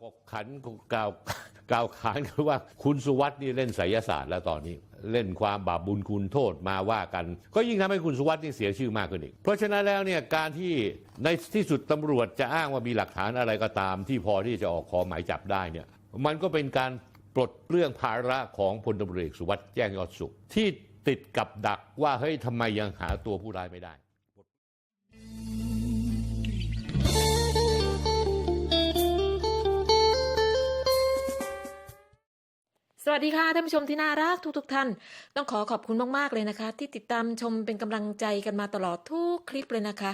กบขันกล่าวกล่าวขานคือว่าคุณสุวัสด์นี่เล่นไสยศาสตร์แล้วตอนนี้ เล่นความบาปบุญคุณโทษมาว่ากัน ก็ยิ่งทำให้คุณสุวัสด์นี่เสียชื่อมากขึ้นอีก เพราะฉะนั้นแล้วเนี่ยการที่ในที่สุดตำรวจจะอ้างว่ามีหลักฐานอะไรก็ตาม ที่พอที่จะออกขอหมายจับได้เนี่ยมันก็เป็นการปลดเปลื้องภาระของพลตำรวจเอกสุวัสด์แจ้งยอดสุข ที่ติดกับดักว่าเฮ้ยทำไมยังหาตัวผู้ร้ายไม่ได้ วัสดีค่ะท่านผู้ชมที่น่ารักทุกๆทท่าน ต้องขอขอบคุณมากๆเลยนะคะ ที่ติดตามชมเป็นกำลังใจกันมาตลอดทุกคลิปเลยนะคะ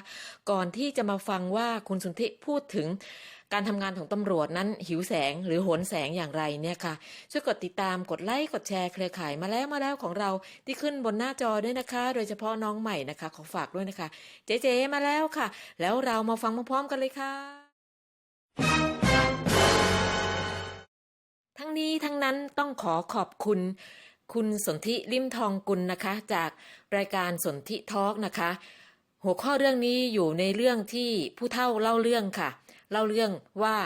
ก่อนที่จะมาฟังว่าคุณสุนทิพูดถึงการทำงานของตำรวจนั้นหิวแสงหรือโหนแสงอย่างไรเนี่ยค่ะ ช่วยกดติดตามกดไลค์กดแชร์เครือข่ายมาแล้วมาแล้วของเราที่ขึ้นบนหน้าจอด้วยนะคะ โดยเฉพาะน้องใหม่นะคะ ขอฝากด้วยนะคะ เจ๊เจมาแล้วค่ะ แล้วเรามาฟังพร้อมๆกันเลยค่ะทั้งนี้ทั้ นั้นต้องขอขอบคุณ คุณสนธิริมทองกุลนะคะ จากรายการสนธิทอล์กนะคะ หัวข้อเรื่องนี้อยู่ในเรื่องที่ผู้เฒ่าเล่าเรื่องค่ะ เล่าเรื่องว่า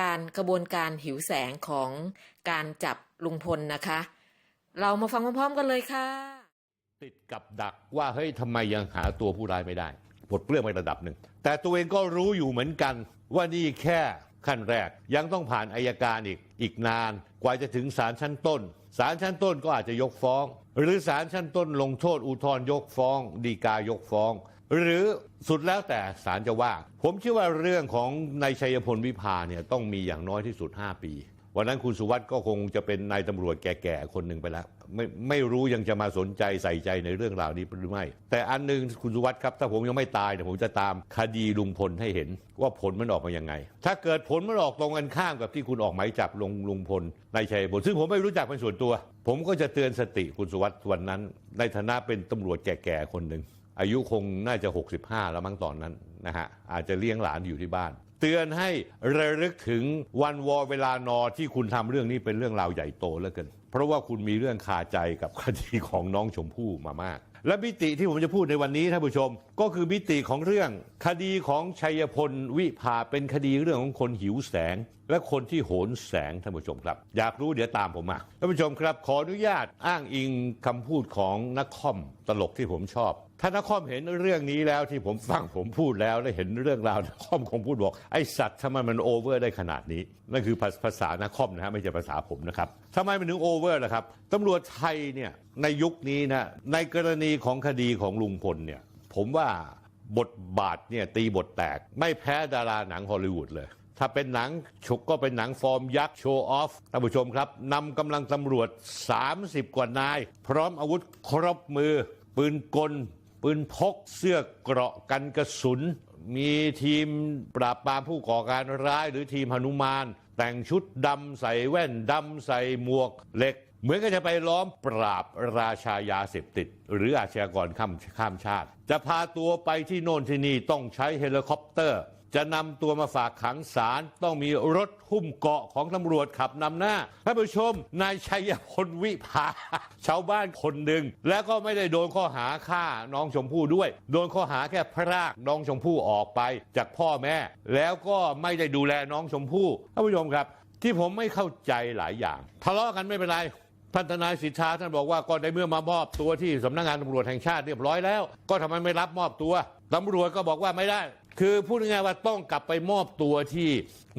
การกระบวนการหิวแสงของการจับลุงพลนะคะ เรามาฟังพร้อมๆกันเลยค่ะ ติดกับดักว่าเฮ้ยทำไมยังหาตัวผู้ร้ายไม่ได้ปลดเปลื้องไประดับหนึ่ง แต่ตัวเองก็รู้อยู่เหมือนกันว่านี่แค่ ขั้นแรก ยังต้องผ่านอายการอีกอีกนาน กว่าจะถึงศาลชั้นต้นศาลชั้นต้นก็อาจจะยกฟ้อง หรือศาลชั้นต้นลงโทษอุทธร์ยกฟ้องดีกายกฟ้อง หรือสุดแล้วแต่ศาลจะว่า ผมเชื่อว่าเรื่องของนายชัยพลวิภาเนี่ยต้องมีอย่างน้อยที่สุด 5 ปี วันนั้นคุณสุวัสด์ก็คงจะเป็นนายตำรวจแก่ๆคนหนึ่งไปแล้ว ไม่ไม่รู้ยังจะมาสนใจใส่ใจในเรื่องราวนี้หรือไม่ แต่อันหนึงคุณสุวัสด์ครับ ถ้าผมยังไม่ตายเนี่ยผมจะตามคดีลุงพลให้เห็นว่าผลมันออกมายังไง ถ้าเกิดผลมันออกตรงกันข้ามกับที่คุณออกหมายจับลงลุงพลนายชัยพลซึ่งผมไม่รู้จักเป็นส่วนตัว ผมก็จะเตือนสติคุณสุวัสด์วันนั้น ในฐานะเป็นตำรวจแก่ๆคนหนึ่งอายุคงน่าจะ 65 แล้วมั้งตอนนั้นนะฮะอาจจะเลี้ยงหลานอยู่ที่บ้าน เตือนให้ระลึกถึงวันวอเวลานอที่คุณทำเรื่องนี้เป็นเรื่องราวใหญ่โตแล้วกัน เพราะว่าคุณมีเรื่องคาใจกับคดีของน้องชมพู่มามาก และมิติที่ผมจะพูดในวันนี้ท่านผู้ชม ก็คือมิติของเรื่องคดีของชัยพลวิภาเป็นคดีเรื่องของคนหิวแสง และคนที่โหนแสงท่านผู้ชมครับ อยากรู้เดี๋ยวตามผมมาท่านผู้ชมครับ ขออนุญาตอ้างอิงคำพูดของนักคอมตลกที่ผมชอบ ถ้านักคอมเห็นเรื่องนี้แล้วที่ผมฟังผมพูดแล้วและเห็นเรื่องราวนักคอมคงพูดบอกไอสัตว์ทำไมมันโอเวอร์ได้ขนาดนี้นั่นคือภาภาษานักคอมนะฮะไม่ใช่ภาษาผมนะครับทำไมมันถึงโอเวอร์ล่ะครับตำรวจไทยเนี่ยในยุคนี้นะในกรณีของคดีของลุงพลเนี่ย ผมว่าบทบาทเนี่ยตีบทแตก ไม่แพ้ดาราหนังฮอลลีวูดเลย ถ้าเป็นหนังฉกก็เป็นหนังฟอร์มยักษ์โชว์ออฟท่านผู้ชมครับนำกำลังตำรวจ 30 กว่านาย พร้อมอาวุธครบมือ ปืนกล ปืนพกเสื้อเกราะกันกระสุน มีทีมปราบปรามผู้ก่อการร้ายหรือทีมหนุมาน แต่งชุดดำใส่แว่นดำใส่หมวกเหล็ก เหมือนก็จะไปล้อมปราบราชายาเสพติด หรืออาชญากรข้ามข้ามชาติ จะพาตัวไปที่โน่นที่นี่ต้องใช้เฮลิคอปเตอร์ จะนำตัวมาฝากขังศาลต้องมีรถหุ้มเกาะของตำรวจขับนำหน้าท่านผู้ชมนายชัยพลวิภา ชาวบ้านคนหนึ่ง แล้วก็ไม่ได้โดนข้อหาฆ่าน้องชมพู่ด้วย โดนข้อหาแค่พรากน้องชมพู่ออกไปจากพ่อแม่ แล้วก็ไม่ได้ดูแลน้องชมพู่ท่านผู้ชมครับ ที่ผมไม่เข้าใจหลายอย่าง ทะเลาะกันไม่เป็นไร ท่านทนายสิทธาท่านบอกว่าก็ในเมื่อมามอบตัวที่สำนักงานตำรวจแห่งชาติเรียบร้อยแล้ว ก็ทำไมไม่รับมอบตัวตำรวจก็บอกว่าไม่ได้ คือพูดง่ายๆว่าต้องกลับไปมอบตัวที่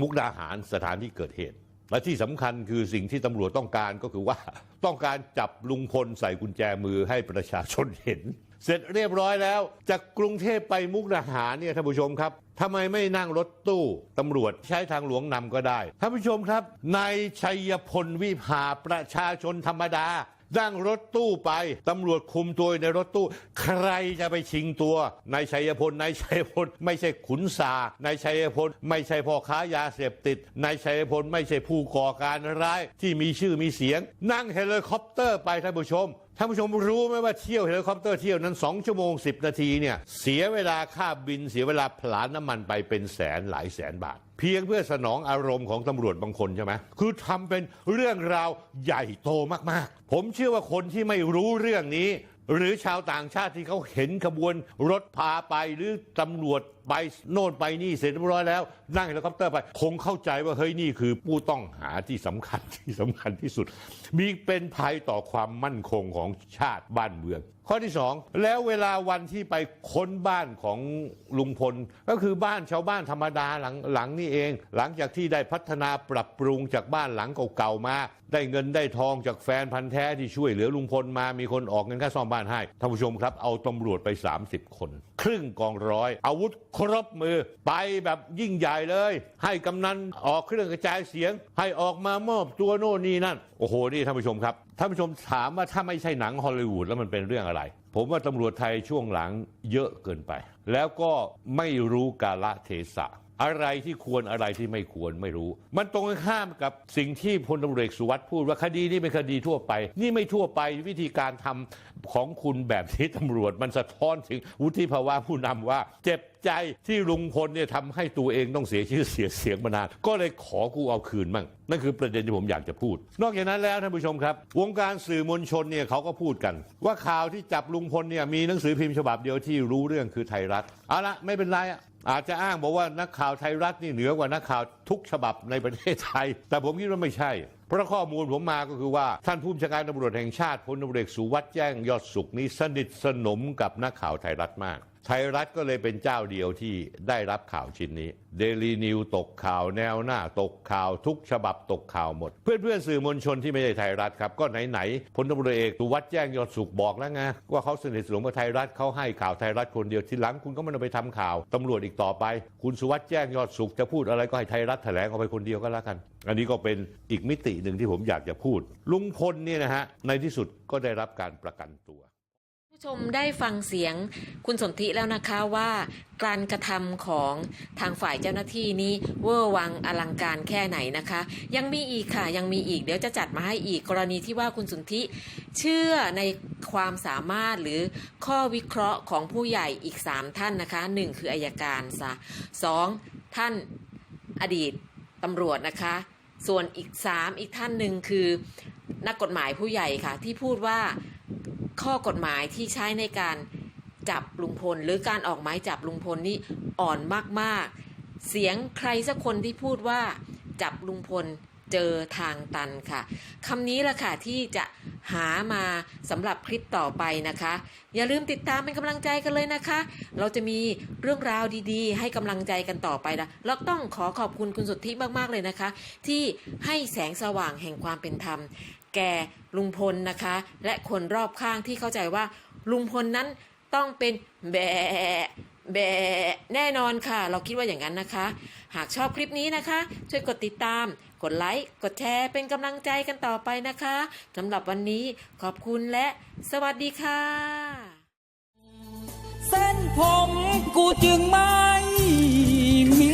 มุกดาหารสถานที่เกิดเหตุ และที่สำคัญคือสิ่งที่ตำรวจต้องการก็คือว่า ต้องการจับลุงพลใส่กุญแจมือให้ประชาชนเห็น เสร็จเรียบร้อยแล้ว จากกรุงเทพไปมุกดาหารเนี่ยท่านผู้ชมครับทำไมไม่นั่งรถตู้ตำรวจใช้ทางหลวงนำก็ได้ท่านผู้ชมครับนายชัยพลวิภาประชาชนธรรมดานั่งรถตู้ไป ตำรวจคุมตัวในรถตู้ ใครจะไปชิงตัวนายชัยพลนายชัยพลไม่ใช่ขุนศานายชัยพลไม่ใช่พ่อค้ายาเสพติดนายชัยพลไม่ใช่ผู้ก่อการร้ายที่มีชื่อมีเสียง นั่งเฮลิคอปเตอร์ไปท่านผู้ชม ท่านผู้ชมรู้ไหมว่าเที่ยวเฮลิคอปเตอร์เที่ยวนั้น 2 ชั่วโมง 10 นาทีเนี่ยเสียเวลาค่าบินเสียเวลาผลาญน้ำมันไปเป็นแสนหลายแสนบาท เพียงเพื่อสนองอารมณ์ของตำรวจบางคนใช่ไหมคือทำเป็นเรื่องราวใหญ่โตมากๆ ผมเชื่อว่าคนที่ไม่รู้เรื่องนี้ หรือชาวต่างชาติที่เขาเห็นขบวนรถพาไปหรือตำรวจไปโน่นไปนี่เสร็จเรียบร้อยแล้ว นั่งเฮลิคอปเตอร์ไป คงเข้าใจว่าเฮ้ยนี่คือผู้ต้องหาที่สำคัญที่สำคัญที่สุด มีเป็นภัยต่อความมั่นคงของชาติบ้านเมือง ข้อที่สองแล้วเวลาวันที่ไปค้นบ้านของลุงพล ก็คือบ้านชาวบ้านธรรมดาหลังหลังนี่เอง หลังจากที่ได้พัฒนาปรับปรุงจากบ้านหลังเก่าๆมา ได้เงินได้ทองจากแฟนพันธ์แท้ที่ช่วยเหลือลุงพลมามีคนออกเงินค่าซ่อมบ้านให้ท่านผู้ชมครับ เอาตำรวจไป 30 คน ครึ่งกองร้อย อาวุธครบมือไปแบบยิ่งใหญ่เลย ให้กำนันออกเครื่องกระจายเสียง ให้ออกมามอบตัวโน่นนี่นั่นโอ้โหนี่ท่านผู้ชมครับ ท่านผู้ชมถามว่าถ้าไม่ใช่หนังฮอลลีวูดแล้วมันเป็นเรื่องอะไร ผมว่าตำรวจไทยช่วงหลังเยอะเกินไป แล้วก็ไม่รู้กาละเทศะ อะไรที่ควรอะไรที่ไม่ควรไม่รู้ มันตรงกันข้ามกับสิ่งที่พลตำรวจเอกสุวัสด์พูดว่าคดีนี้เป็นคดีทั่วไป นี่ไม่ทั่วไปวิธีการทำของคุณแบบที่ตำรวจ มันสะท้อนถึงวุฒิภาวะผู้นำว่า เจ็บใจที่ลุงพลเนี่ยทำให้ตัวเองต้องเสียชื่อเสียเสียงมานานก็เลยขอกูเอาคืนมั่งนั่นคือประเด็นที่ผมอยากจะพูด นอกจากนั้นแล้วท่านผู้ชมครับ วงการสื่อมวลชนเนี่ยเขาก็พูดกัน ว่าข่าวที่จับลุงพลเนี่ยมีหนังสือพิมพ์ฉบับเดียวที่รู้เรื่องคือไทยรัฐเอาละไม่เป็นไรอะ อาจจะอ้างบอกว่านักข่าวไทยรัฐนี่เหนือกว่านักข่าวทุกฉบับในประเทศไทย แต่ผมคิดว่าไม่ใช่ เพราะข้อมูลผมมาก็คือว่า ท่านผู้บัญชาการตำรวจแห่งชาติพลตำรวจเอกสุวัสด์แจ้งยอดสุขนี้สนิทสนมกับนักข่าวไทยรัฐมาก ไทยรัฐก็เลยเป็นเจ้าเดียวที่ได้รับข่าวชิ้นนี้เดลีนิวตกข่าวแนวหน้าตกข่าวทุกฉบับตกข่าวหมด เพื่อนๆสื่อมวลชนที่ไม่ใช่ไทยรัฐครับ ก็ไหนๆพลตำรวจเอกสุวัสด์แจ้งยอดสุขบอกแล้วไงว่าเขาสนิทสนมกับไทยรัฐเขาให้ข่าวไทยรัฐคนเดียวทีหลังคุณก็ไม่ต้องไปทำข่าวตำรวจอีกต่อไป คุณสุวัสด์แจ้งยอดสุขจะพูดอะไรก็ให้ไทยรัฐแถลงออกไปคนเดียวก็แล้วกัน อันนี้ก็เป็นอีกมิติหนึ่งที่ผมอยากจะพูด ลุงพลเนี่ยนะฮะในที่สุดก็ได้รับการประกันตัว ผู้ชมได้ฟังเสียงคุณสนธิแล้วนะคะว่าการกระทำของทางฝ่ายเจ้าหน้าที่นี้เวอร์วังอลังการแค่ไหนนะคะ ยังมีอีกค่ะยังมีอีกเดี๋ยวจะจัดมาให้อีกกรณีที่ว่าคุณสนธิเชื่อในความสามารถหรือข้อวิเคราะห์ของผู้ใหญ่อีก 3 ท่านนะคะหนึ่งคืออายการซะสองท่านอดีตตำรวจนะคะ ส่วนอีก 3 อีกท่านหนึ่งคือนักกฎหมายผู้ใหญ่ค่ะที่พูดว่า ข้อกฎหมายที่ใช้ในการจับลุงพล หรือการออกหมายจับลุงพลนี่อ่อนมากๆ เสียงใครสักคนที่พูดว่าจับลุงพลเจอทางตันค่ะคำนี้แหละค่ะที่จะหามาสำหรับคลิปต่อไปนะคะ อย่าลืมติดตามเป็นกำลังใจกันเลยนะคะ เราจะมีเรื่องราวดีๆ ให้กำลังใจกันต่อไปนะแล้วต้องขอขอบคุณคุณสุทธิมากๆเลยนะคะ ที่ให้แสงสว่างแห่งความเป็นธรรม แก่ลุงพลนะคะ และคนรอบข้างที่เข้าใจว่า ลุงพลนั้นต้องเป็นแบะแบะแน่นอนค่ะ เราคิดว่าอย่างนั้นนะคะ หากชอบคลิปนี้นะคะ ช่วยกดติดตาม กดไลค์ กดแชร์ เป็นกำลังใจกันต่อไปนะคะสำหรับวันนี้ขอบคุณและสวัสดีค่ะ เส้นผมกูจึงไม่มี